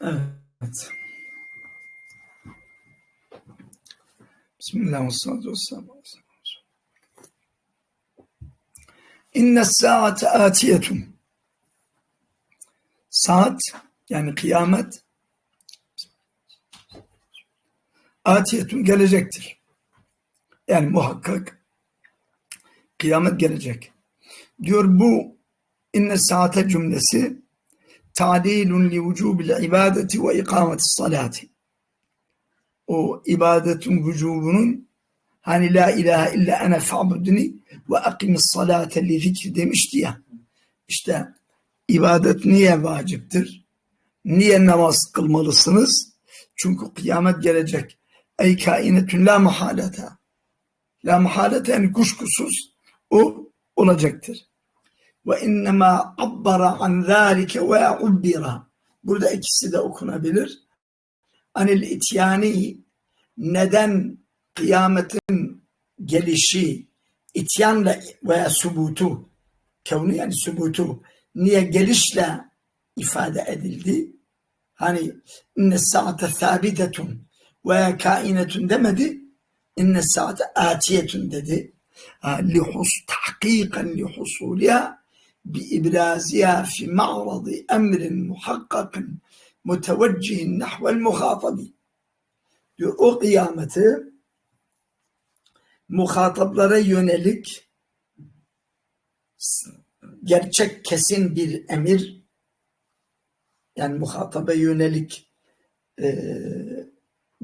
Evet. Bismillah ve salatu ve selamu aleyhi ve sellem. İnne saate atiyetun. Saat yani kıyamet atiyetun gelecektir. Yani muhakkak kıyamet gelecek. Diyor bu inne saate cümlesi ta'dilun li vücubil ibadeti ve ikameti salati. O ibadetin vücubunun hani la ilahe illa ene fa'budni ve akimis salate li zikri demişti ya. İşte ibadet niye vaciptir? Niye namaz kılmalısınız? Çünkü kıyamet gelecek. Ey kainetün la mahalete. La mahalete yani kuşkusuz o olacaktır. Ve innema abbara an zâlike ve ubbira. Burada ikisi de okunabilir. Anil ityani neden kıyametin gelişi ityanla veya subutu kevni yani subutu niye gelişle ifade edildi? Hani inne saate sabitetun veya kainetun demedi. İnne saate atiyetun dedi. Lihus tahkikan lihusuliha بإبرازها في معرض أمر محقق متوجه نحو المخاطب diyor o kıyameti muhataplara yönelik gerçek kesin bir emir yani muhataba yönelik e,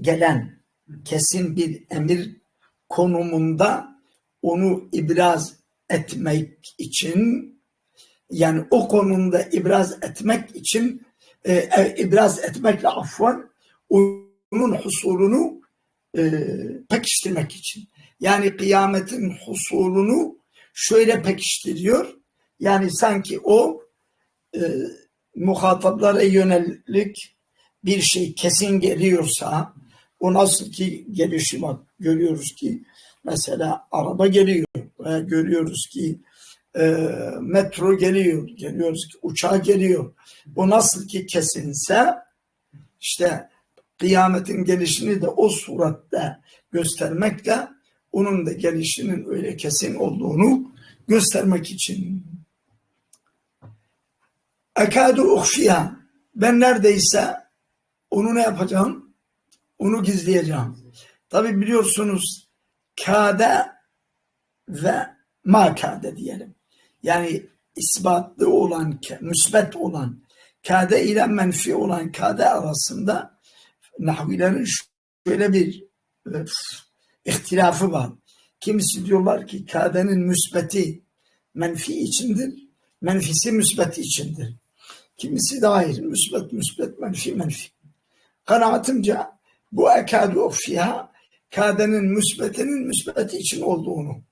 gelen kesin bir emir konumunda onu ibraz etmek için yani o konumda ibraz etmek için e, ibraz etmekle afvan onun husulunu e, pekiştirmek için. Yani kıyametin husulunu şöyle pekiştiriyor. Yani sanki o e, muhataplara yönelik bir şey kesin geliyorsa o nasıl ki gelişi bak görüyoruz ki mesela araba geliyor veya görüyoruz ki e, metro geliyor görüyoruz ki uçağı geliyor o nasıl ki kesinse işte kıyametin gelişini de o suratte göstermekle onun da gelişinin öyle kesin olduğunu göstermek için. Ekadu uhfiya. Ben neredeyse onu ne yapacağım? Onu gizleyeceğim. Tabi biliyorsunuz kade ve ma kade diyelim. Yani isbatlı olan, müsbet olan, kade ile menfi olan kade arasında nahvilerin şöyle bir öf, ihtilafı var. Kimisi diyorlar ki kadenin müsbeti menfi içindir, menfisi müsbet içindir. Kimisi de müsbet, müsbet, menfi, menfi. Kanaatimce bu ekadu offiha kadenin müsbetinin müsbeti için olduğunu.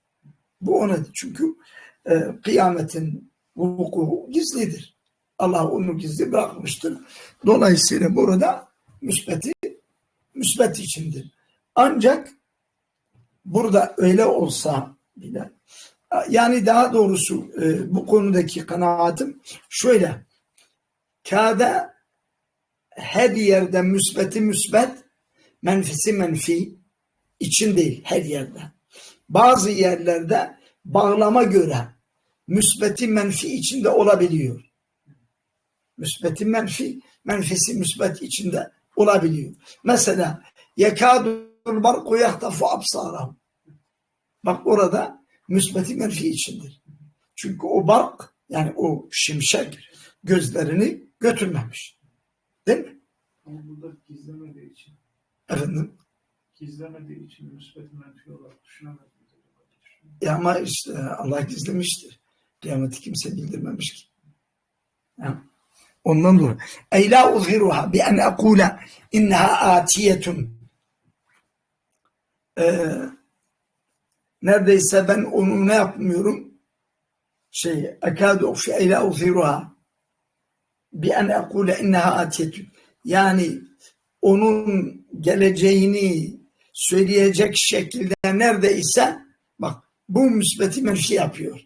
Bu ona çünkü e, kıyametin vuku gizlidir. Allah onu gizli bırakmıştır. Dolayısıyla burada müsbeti müsbet içindir. Ancak burada öyle olsa bile yani daha doğrusu e, bu konudaki kanaatim şöyle kâde her yerde müsbeti müsbet menfisi menfi için değil her yerde. Bazı yerlerde bağlama göre müsbeti menfi içinde olabiliyor. Müsbeti menfi, menfisi müsbet içinde olabiliyor. Mesela yekadul barku yahtafu absarahum. Bak orada müsbeti menfi içindir. Çünkü o bark yani o şimşek gözlerini götürmemiş. Değil mi? Ama burada gizlemediği için, Efendim? gizlemediği için müsbet menfi olarak düşünemedim. Ya ama işte Allah gizlemiştir. Kıyameti kimse bildirmemiş ki. Ondan dolayı. Ey la uzhiruha bi en ekule inneha atiyetun. Ee, neredeyse ben onu ne yapmıyorum? Şey, ekadu fi ey la uzhiruha bi en ekule inneha atiyetun. Yani onun geleceğini söyleyecek şekilde neredeyse bak bu müsbeti menfi yapıyor.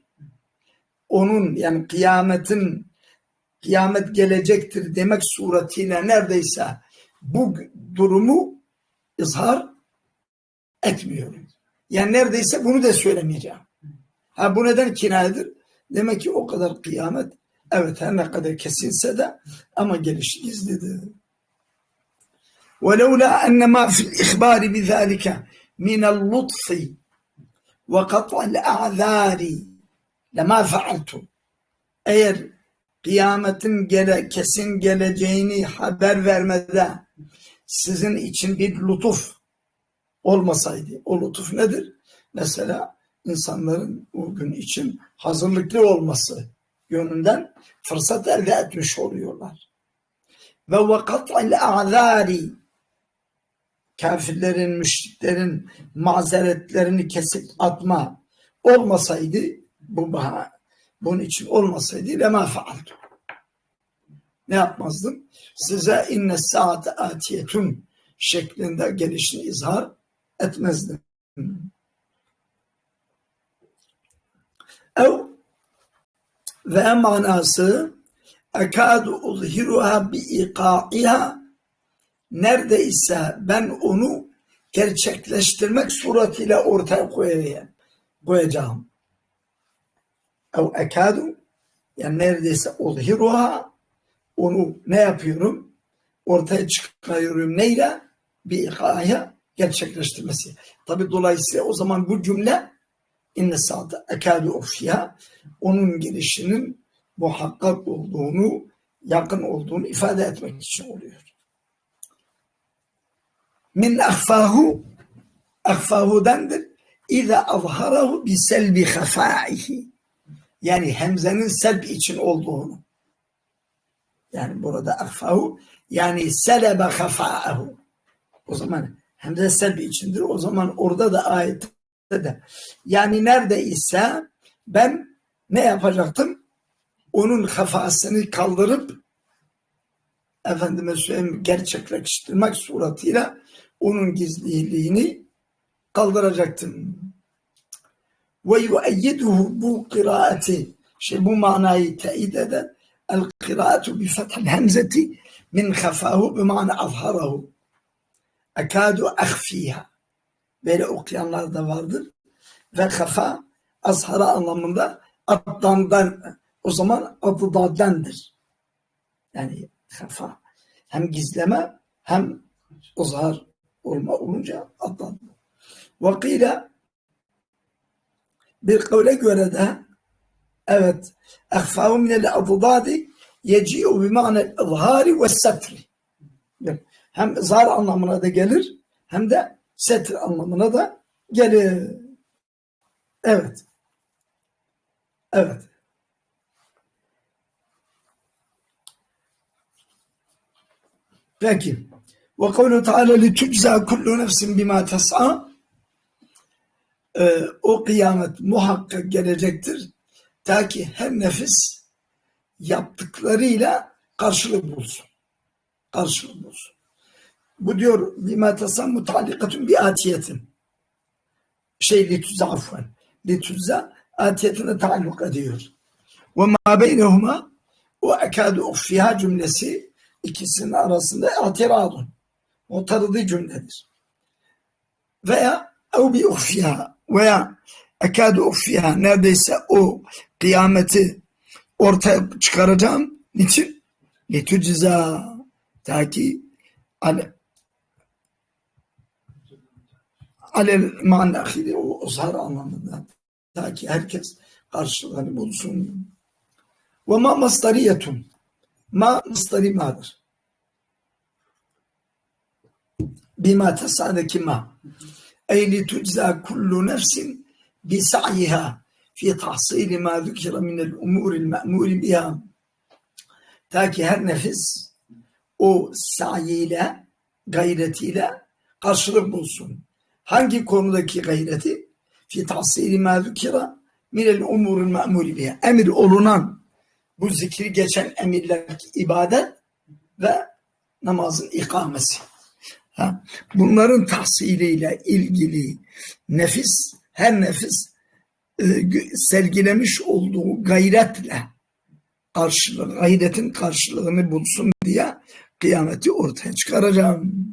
Onun yani kıyametin kıyamet gelecektir demek suretiyle neredeyse bu durumu izhar etmiyorum. Yani neredeyse bunu da söylemeyeceğim. Ha bu neden kinayedir? Demek ki o kadar kıyamet evet her ne kadar kesinse de ama geliş gizlidir. ولولا أن ما في الإخبار بذلك من اللطف وقطع الأعذار لما فعلت eğer kıyametin gele, kesin geleceğini haber vermede sizin için bir lütuf olmasaydı. O lütuf nedir? Mesela insanların o gün için hazırlıklı olması yönünden fırsat elde etmiş oluyorlar. Ve vakat'il a'zari kafirlerin, müşriklerin mazeretlerini kesip atma olmasaydı bu bahane bunun için olmasaydı lema faaltu. Ne yapmazdım? Size inne saate atiyetun şeklinde gelişini izhar etmezdim. Ev ve manası ekadu uzhiruha bi iqa'iha neredeyse ben onu gerçekleştirmek suretiyle ortaya koyayım, koyacağım. Ev ekadu yani neredeyse uzhiruha onu ne yapıyorum? Ortaya çıkarıyorum neyle? Bir ikaya gerçekleştirmesi. Tabi dolayısıyla o zaman bu cümle inne saate ekadu ufya onun gelişinin muhakkak olduğunu, yakın olduğunu ifade etmek için oluyor. Min ahfahu ahfahudandır. İza azharahu bi selbi khafaihi yani hemzenin selb için olduğunu. Yani burada ahfahu yani selebe khafa'ahu. O zaman hemze selb içindir. O zaman orada da ayette de yani neredeyse ben ne yapacaktım? Onun kafasını kaldırıp efendime söyleyeyim gerçekleştirmek suretiyle onun gizliliğini kaldıracaktım. Ve yueyyiduhu bu kıraati şey bu manayı teyit eden el kıraatu bi fethil hemzeti min khafahu bi mana azharahu ekadu ahfiha böyle okuyanlar da vardır ve kafa azhara anlamında addandan o zaman adıdadendir. Yani kafa hem gizleme hem uzhar olma olunca addan. Vakile bir kavle göre de evet ehfahu minel adıdadi yeci'u bima'nel izhari ve setri. Hem zar anlamına da gelir hem de setr anlamına da gelir. Evet. Evet. Peki. Ve kavlu teala tücza kullu nefsin bima tes'a ee, o kıyamet muhakkak gelecektir. Ta ki her nefis yaptıklarıyla karşılık bulsun. Karşılık bulsun. Bu diyor bima tes'a mutalikatun bi atiyetin. Şey li tüzza afven. Li tüzza atiyetine taalluk ediyor. Ve ma beynehuma o ekadu uffiha cümlesi ikisinin arasında atiradun. O tanıdığı cümledir. Veya ev bi uffiha veya ekadu uffiha neredeyse o kıyameti ortaya çıkaracağım. Niçin? Litüciza ta ki ale alel manahili o uzhar anlamında ta ki herkes karşılığını bulsun. Ve ma mastariyetun ma mastari madır. Bima tesadaki ma. Ey li tujza kullu nefsin bi sa'yiha fi tahsili ma zükira minel umuril me'muri biha. Ta ki her nefis o sayiyle, gayretiyle karşılık bulsun. Hangi konudaki gayreti? Fi tahsili ma zükira minel umuril me'muri biha. Emir olunan bu zikri geçen emirler ibadet ve namazın ikamesi. Ha? Bunların tahsiliyle ilgili nefis, her nefis e, sergilemiş olduğu gayretle karşılığı, gayretin karşılığını bulsun diye kıyameti ortaya çıkaracağım.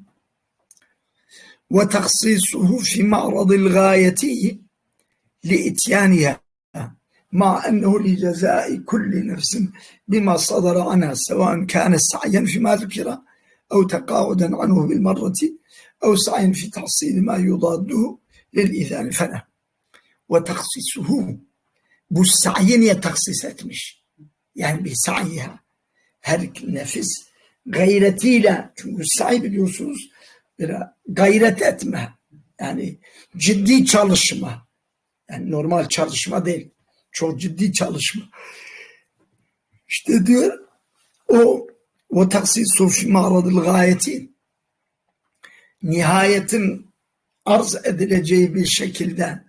Ve taksisuhu fi ma'radil gayeti li ityaniha ma ennehu li cezai kulli nefsin bima sadara ana sevan kâne sa'yen fi ma أو تقاعدا عنه بالمرة أو سعيا في تحصيل ما يضاده للإذان فلا وتخصيصه bu sayi niye taksis etmiş? Yani bir sayiha her nefis gayretiyle çünkü sahi biliyorsunuz bir gayret etme yani ciddi çalışma yani normal çalışma değil çok ciddi çalışma işte diyor o taksisu fi ma'radil gayeti nihayetin arz edileceği bir şekilde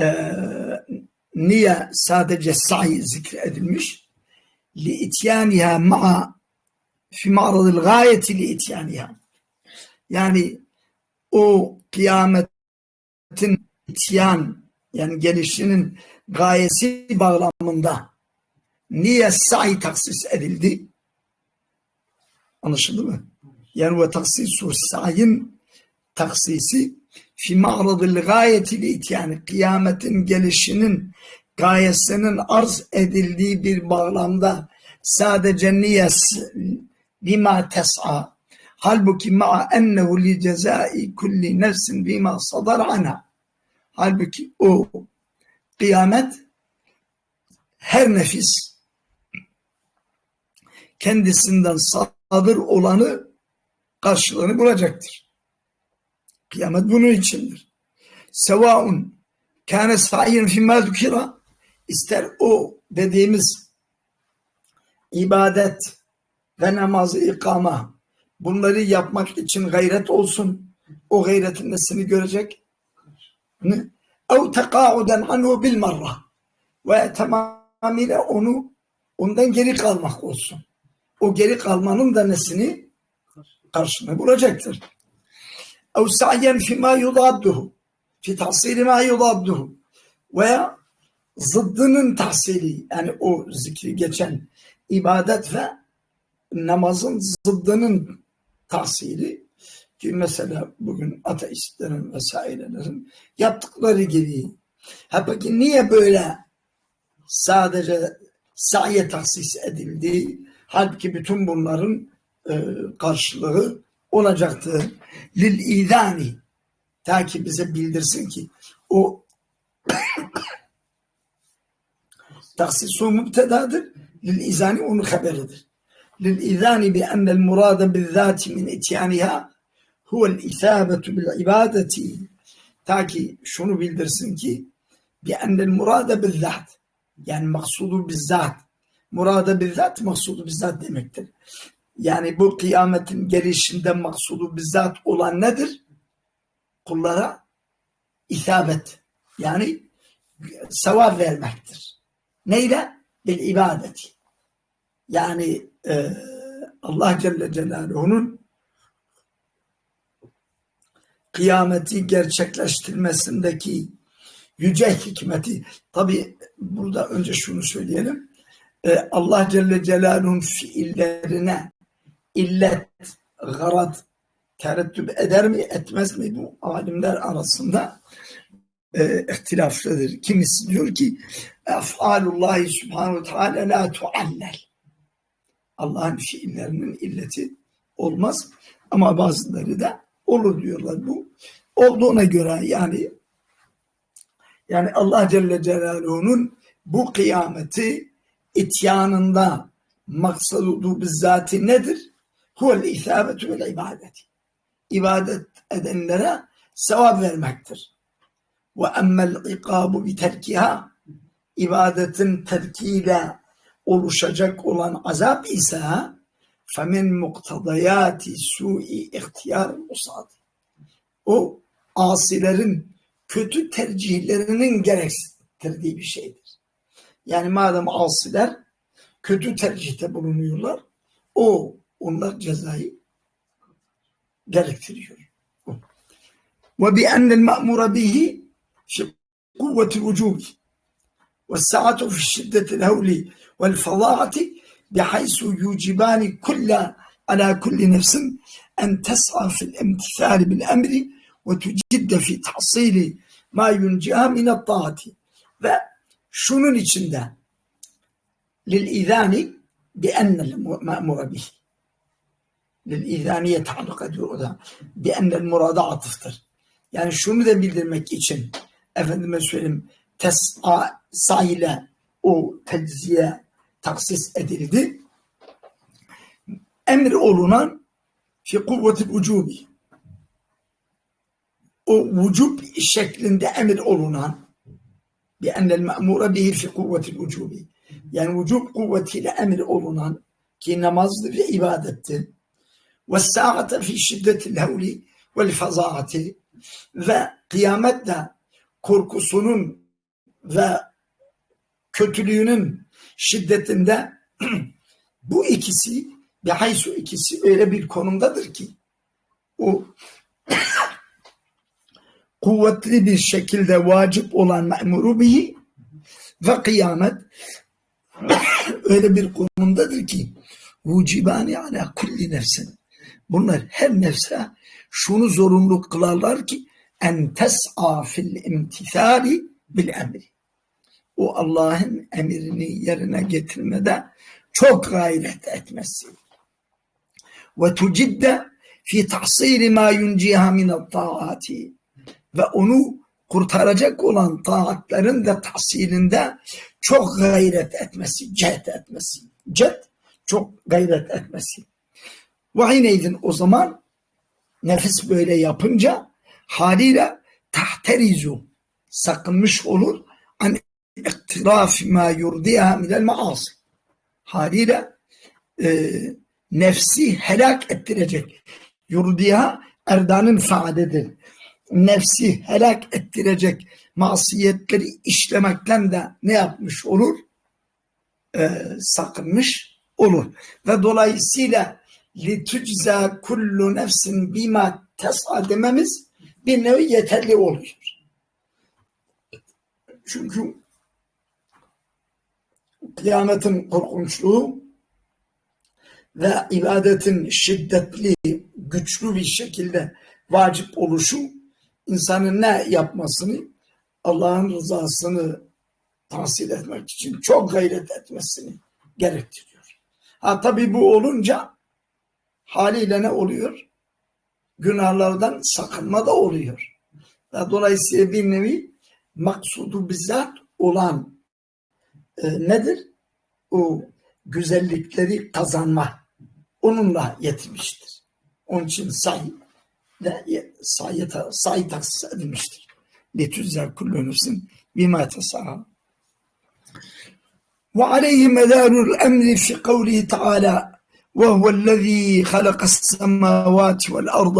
e, niye sadece sahi zikredilmiş? Li ityaniha ma'a fi ma'radil gayeti li ityaniha. Yani o kıyametin ityan yani gelişinin gayesi bağlamında niye sahi taksis edildi? Anlaşıldı mı? Yani ve taksisu sayin taksisi fi ma'radil gayeti yani kıyametin gelişinin gayesinin arz edildiği bir bağlamda sadece niyes lima tes'a halbuki ma'a ennehu li cezai kulli nefsin bima sadar anha halbuki o kıyamet her nefis kendisinden sadır olanı karşılığını bulacaktır. Kıyamet bunun içindir. Sevaun kâne sayin fîmâ zükira ister o dediğimiz ibadet ve namazı ikama bunları yapmak için gayret olsun. O gayretin nesini görecek? Ne? Ev tekâuden anhu bil marra ve tamamıyla onu ondan geri kalmak olsun O geri kalmanın da nesini karşına bulacaktır. أو سعيا فيما يضاده في تحصيل ما يضاده veya zıddının tahsili yani o zikri geçen ibadet ve namazın zıddının tahsili ki mesela bugün ateistlerin vesairelerin yaptıkları gibi. Ha peki niye böyle sadece saye tahsis edildi? Halbuki bütün bunların e, karşılığı olacaktı. Lil idani ta ki bize bildirsin ki o taksisu mübtedadır. Lil izani onun haberidir. Lil izani bi ennel murada bil zati min ityaniha huvel ithabetu bil ibadeti ta ki şunu bildirsin ki bi ennel murada bil zat yani maksudu bizzat murada bizzat maksudu bizzat demektir. Yani bu kıyametin gelişinde maksudu bizzat olan nedir? Kullara isabet. Yani sevap vermektir. Neyle? Bil ibadet. Yani e, Allah Celle Celaluhu'nun kıyameti gerçekleştirmesindeki yüce hikmeti tabi burada önce şunu söyleyelim Allah Celle Celaluhu'nun fiillerine illet, garat tereddüt eder mi etmez mi bu alimler arasında e, ihtilaflıdır. Kimisi diyor ki ef'alullahi subhanahu teala la tuallel. Allah'ın fiillerinin illeti olmaz ama bazıları da olur diyorlar bu. Olduğuna göre yani yani Allah Celle Celaluhu'nun bu kıyameti ityanında maksadı bizzati nedir? huvel isabetu vel ibadeti. İbadet edenlere sevap vermektir. Ve emmel ikabu bi terkiha ibadetin terkiyle oluşacak olan azap ise femin muktadayati su'i ihtiyar musad. O asilerin kötü tercihlerinin gerektirdiği bir şeydir. Yani madem asiler kötü tercihte bulunuyorlar o onlar cezayı gerektiriyor. Ve bi enel ma'mura bihi kuvveti vücubi ve sa'atu fi şiddetil hevli vel fadaati bihaysu yucibani kulla ala kulli nefsin en tes'a fil emtisali bil emri ve tucidde fi tahsili ma yuncaha minat taati ve şunun içinde lil izani bi ennel mu'mura bih lil izaniye taalluk ediyor o da bi ennel murada atıftır. Yani şunu da bildirmek için efendime söyleyeyim tes'a sahile o tecziye taksis edildi. Emir olunan fi kuvvetil ucubi o vücub şeklinde emir olunan ennel me'mure bihi fi kuvveti vücubi yani vücub kuvvetiyle emir olunan ki namazdır ve ibadettir. ve sa'ate fi şiddetil hevli vel fazaati ve kıyamette korkusunun ve kötülüğünün şiddetinde bu ikisi bihaysu ikisi öyle bir konumdadır ki o kuvvetli bir şekilde vacip olan me'muru bihi ve kıyamet. Öyle bir konumdadır ki vücibani ala kulli nefsin. Bunlar her nefse şunu zorunlu kılarlar ki en tes'a fil imtithali bil emri. O Allah'ın emrini yerine getirmede çok gayret etmesi ve tucidde fi tahsili ma yunciha min taati ve onu kurtaracak olan taatların da tahsilinde çok gayret etmesi, cehd etmesi. Cehd çok gayret etmesi. Ve ayneydin o zaman nefis böyle yapınca haliyle tahterizu sakınmış olur an iktiraf ma yurdiha minel maasi. Haliyle e, nefsi helak ettirecek. Yurdiha erdanın faadedir. Nefsi helak ettirecek masiyetleri işlemekten de ne yapmış olur? E, sakınmış olur. Ve dolayısıyla litücze kullu nefsin bima tes'a dememiz bir nevi yeterli oluyor. Çünkü kıyametin korkunçluğu ve ibadetin şiddetli, güçlü bir şekilde vacip oluşu insanın ne yapmasını, Allah'ın rızasını tahsil etmek için çok gayret etmesini gerektiriyor. Ha tabi bu olunca haliyle ne oluyor? Günahlardan sakınma da oluyor. Dolayısıyla bir nevi maksudu bizzat olan e, nedir? O güzellikleri kazanma. Onunla yetinmiştir. Onun için say ve sayı, sayı taksis edilmiştir. Letüzzer kullu nefsin bima tesaha. وعليه مدار الأمر في قوله تعالى وهو الذي خلق السماوات والأرض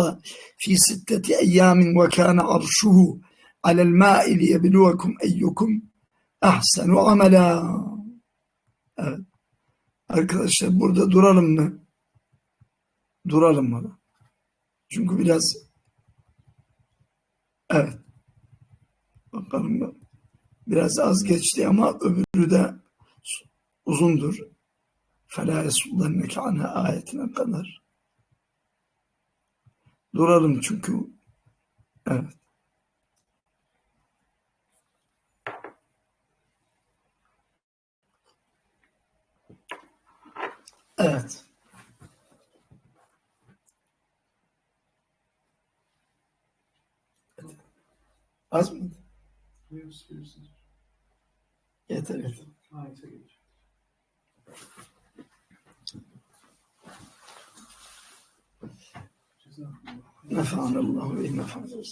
في ستة أيام وكان عرشه على الماء ليبلوكم أيكم أحسن عملا Evet. Arkadaşlar burada duralım mı? Duralım mı? Çünkü biraz evet bakalım biraz az geçti ama öbürü de uzundur. فَلَا يَسُلَّنَّكَ عَنْهَا ayetine kadar. Duralım çünkü evet. Evet. Az mı? Buyursunuz. Yeter yeter. Ayete geç. Cezakumullah. Nefa'anallahu ve.